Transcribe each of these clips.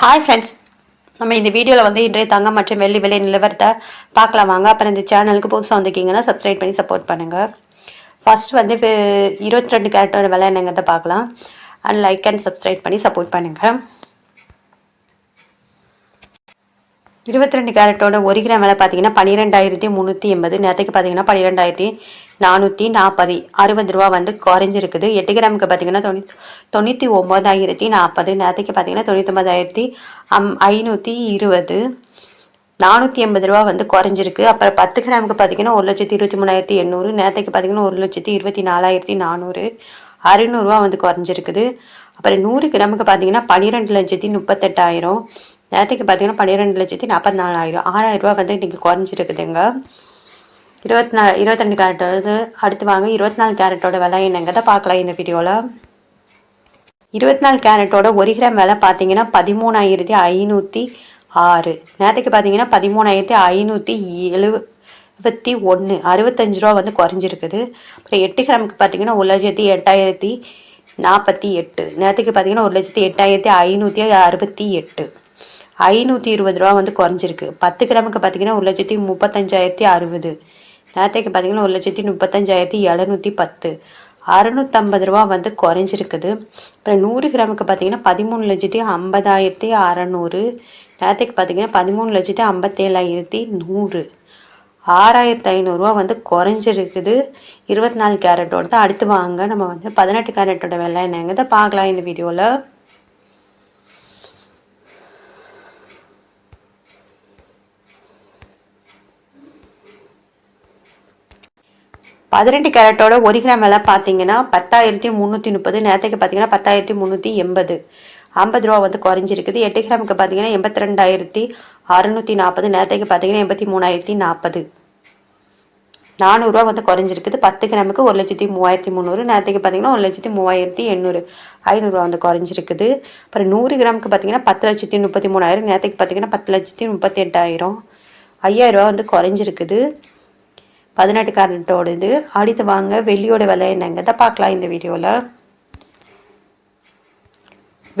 Hi friends நம்ம இந்த வீடியோவில் வந்து இன்றைய தங்கம் மற்றும் வெள்ளி விலை நிலவரத்தை பார்க்கலாம். வாங்க அப்புறம் இந்த சேனலுக்கு புதுசாக வந்திருக்கீங்கன்னா சப்ஸ்கிரைப் பண்ணி சப்போர்ட் பண்ணுங்கள் ஃபஸ்ட் வந்து இருபத்தி ரெண்டு கேரட்டோட விலை என்னங்கிறத பார்க்கலாம். அண்ட் லைக் அண்ட் சப்ஸ்கிரைப் பண்ணி சப்போர்ட் பண்ணுங்கள் இருபத்தி ரெண்டு கேரட்டோட ஒரு கிராம் விலை பார்த்தீங்கன்னா பன்னிரெண்டாயிரத்தி முந்நூற்றி எண்பது. நேரத்துக்கு பார்த்தீங்கன்னா பன்னிரெண்டாயிரத்தி நானூற்றி நாற்பது அறுபது ரூபா வந்து குறைஞ்சிருக்குது. எட்டு கிராமுக்கு பார்த்தீங்கன்னா தொண்ணூ தொண்ணூற்றி ஒம்பதாயிரத்தி நாற்பது நேரத்துக்கு பார்த்தீங்கன்னா தொண்ணூற்றொம்பதாயிரத்தி அம் ஐநூற்றி இருபது. நானூற்றி எண்பது ரூபா வந்து குறைஞ்சிருக்கு. அப்புறம் பத்து கிராமுக்கு பார்த்தீங்கன்னா ஒரு லட்சத்தி இருபத்தி மூணாயிரத்தி எண்ணூறு. நேரத்துக்கு பார்த்தீங்கன்னா ஒரு லட்சத்தி இருபத்தி நாலாயிரத்தி நானூறு. அறுநூறுவா வந்து குறைஞ்சிருக்குது. அப்புறம் நூறு கிராமுக்கு பார்த்தீங்கன்னா பன்னிரெண்டு லட்சத்தி முப்பத்தெட்டாயிரம். நேரத்துக்கு பார்த்தீங்கன்னா பன்னிரெண்டு லட்சத்தி நாற்பத்தி நாலாயிரம் ஆறாயிரம் ரூபா வந்து இன்றைக்கி குறைஞ்சிருக்குதுங்க. இருபத்தி நாலு இருபத்தஞ்சி கேரட்டோட அடுத்து வாங்க இருபத்தி நாலு கேரட்டோட விலை என்னங்கிறத பார்க்கலாம் இந்த வீடியோவில் இருபத்தி நாலு கேரட்டோட ஒரு கிராம் விலை பார்த்தீங்கன்னா பதிமூணாயிரத்தி ஐநூற்றி ஆறு. நேரத்துக்கு பார்த்தீங்கன்னா பதிமூணாயிரத்தி ஐநூற்றி எழுபத்தி ஒன்று அறுபத்தஞ்சு ரூபா வந்து குறைஞ்சிருக்குது. அப்புறம் எட்டு கிராமுக்கு பார்த்தீங்கன்னா ஒரு லட்சத்தி எட்டாயிரத்தி நாற்பத்தி எட்டு. நேரத்துக்கு பார்த்தீங்கன்னா ஒரு லட்சத்தி எட்டாயிரத்தி ஐநூற்றி அறுபத்தி எட்டு. ஐநூற்றி இருபது ரூபா வந்து குறைஞ்சிருக்கு. பத்து கிராமுக்கு பார்த்தீங்கன்னா ஒரு லட்சத்தி முப்பத்தஞ்சாயிரத்தி அறுபது. நேரத்துக்கு பார்த்தீங்கன்னா ஒரு லட்சத்தி முப்பத்தஞ்சாயிரத்தி எழுநூற்றி பத்து. அறநூற்றம்பது ரூபா வந்து குறைஞ்சிருக்குது. அப்புறம் நூறு கிராமுக்கு பார்த்தீங்கன்னா பதிமூணு லட்சத்தி ஐம்பதாயிரத்தி அறநூறு. நேரத்துக்கு பார்த்தீங்கன்னா பதிமூணு லட்சத்தி ஐம்பத்தேழாயிரத்தி நூறு. ஆறாயிரத்து ஐநூறுரூவா வந்து குறைஞ்சிருக்குது. இருபத்தி நாலு கேரட்டோட தான் அடுத்து வாங்க. நம்ம வந்து பதினெட்டு கேரட்டோட விலை என்னங்கிறத பார்க்கலாம் இந்த வீடியோவில் பதினெட்டு கேரட்டோட ஒரு கிராம் விலை பார்த்தீங்கன்னா பத்தாயிரத்தி முந்நூற்றி முப்பது நேரத்துக்கு பார்த்தீங்கன்னா பத்தாயிரத்தி முந்நூற்றி எண்பது. ஐம்பது ரூபா வந்து குறைஞ்சிருக்குது. எட்டு கிராமுக்கு பார்த்தீங்கன்னா எண்பத்தி ரெண்டாயிரத்தி அறுநூற்றி நாற்பது நேரத்துக்கு பார்த்தீங்கன்னா எண்பத்தி மூணாயிரத்தி நாற்பது. நானூறுரூவா வந்து குறைஞ்சிருக்குது. பத்து கிராமுக்கு ஒரு லட்சத்தி மூவாயிரத்தி முந்நூறு நேரத்துக்கு பார்த்தீங்கன்னா ஒரு லட்சத்தி மூவாயிரத்தி எண்ணூறு. ஐநூறுரூவா வந்து குறைஞ்சிருக்குது. அப்புறம் நூறு கிராமுக்கு பார்த்தீங்கன்னா பத்து லட்சத்தி முப்பத்தி மூணாயிரம் நேரத்துக்கு பார்த்தீங்கன்னா பத்து லட்சத்தி முப்பத்தி எட்டாயிரம். ஐயாயிரரூவா வந்து குறைஞ்சிருக்குது. பதினெட்டு காரட்டோட இது அடுத்து வாங்க வெள்ளியோட விலை என்னங்கிறத பார்க்கலாம் இந்த வீடியோவில்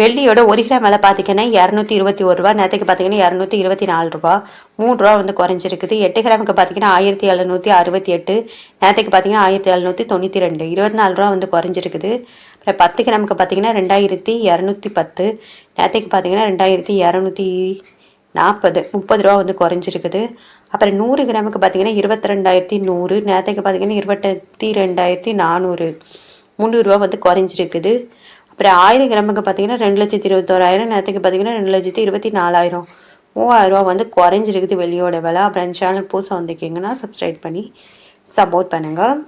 வெள்ளியோட ஒரு கிராம் விலை பார்த்தீங்கன்னா இரநூத்தி இருபத்தி ஒரு ரூபா நேற்றுக்கு பார்த்தீங்கன்னா இரநூத்தி இருபத்தி நாலு ரூபா. மூணு ரூபா வந்து குறைஞ்சிருக்குது. எட்டு கிராமுக்கு பார்த்தீங்கன்னா ஆயிரத்தி எழுநூற்றி அறுபத்தி எட்டு நேற்றுக்கு பார்த்தீங்கன்னா ஆயிரத்தி எழுநூற்றி தொண்ணூற்றி ரெண்டு. இருபத்தி நாலு ரூபா வந்து குறைஞ்சிருக்குது. அப்புறம் பத்து கிராமுக்கு பார்த்தீங்கன்னா ரெண்டாயிரத்தி இரநூத்தி பத்து நேற்றுக்கு பார்த்தீங்கன்னா ரெண்டாயிரத்தி இரநூத்தி நாற்பது முப்பது ரூபா வந்து குறைஞ்சிருக்குது. அப்புறம் நூறு கிராமுக்கு பார்த்தீங்கன்னா இருபத்தி ரெண்டாயிரத்தி நூறு நேரத்துக்கு பார்த்தீங்கன்னா இருபத்தி ரெண்டாயிரத்தி நானூறு முந்நூறுரூவா வந்து குறைஞ்சிருக்குது. அப்புறம் ஆயிரம் கிராமுக்கு பார்த்தீங்கன்னா ரெண்டு லட்சத்தி இருபத்தோராயிரம் நேரத்துக்கு பார்த்தீங்கன்னா ரெண்டு லட்சத்தி இருபத்தி நாலாயிரம் மூவாயிரரூவா வந்து குறைஞ்சிருக்குது வெளியோட விலை. அப்புறம் சேனல் புதுசாக வந்திருக்கீங்கன்னா சப்ஸ்கிரைப் பண்ணி சப்போர்ட் பண்ணுங்கள்